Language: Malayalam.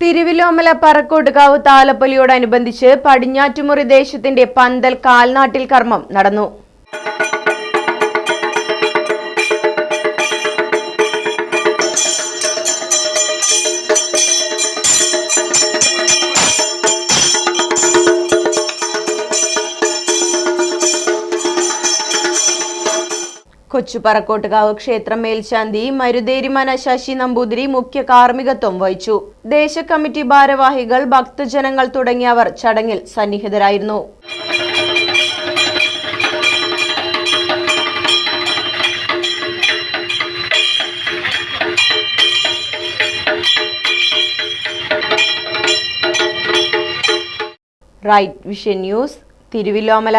Thiruvilwamala Parakkottukavu താലപ്പൊലിയോടനുബന്ധിച്ച് പടിഞ്ഞാറ്റുമുറി ദേശത്തിന്റെ പന്തൽ കാൽനാട്ടിൽ കർമ്മം നടന്നു. കൊച്ചു പറക്കോട്ടുകാവ് ക്ഷേത്രം മേൽശാന്തി മരുതേരിമന ശശി നമ്പൂതിരി മുഖ്യ കാർമ്മികത്വം വഹിച്ചു. ദേശകമ്മിറ്റി ഭാരവാഹികൾ ഭക്തജനങ്ങൾ തുടങ്ങിയവർ ചടങ്ങിൽ സന്നിഹിതരായിരുന്നു. Right vision news Thiruvillwamala.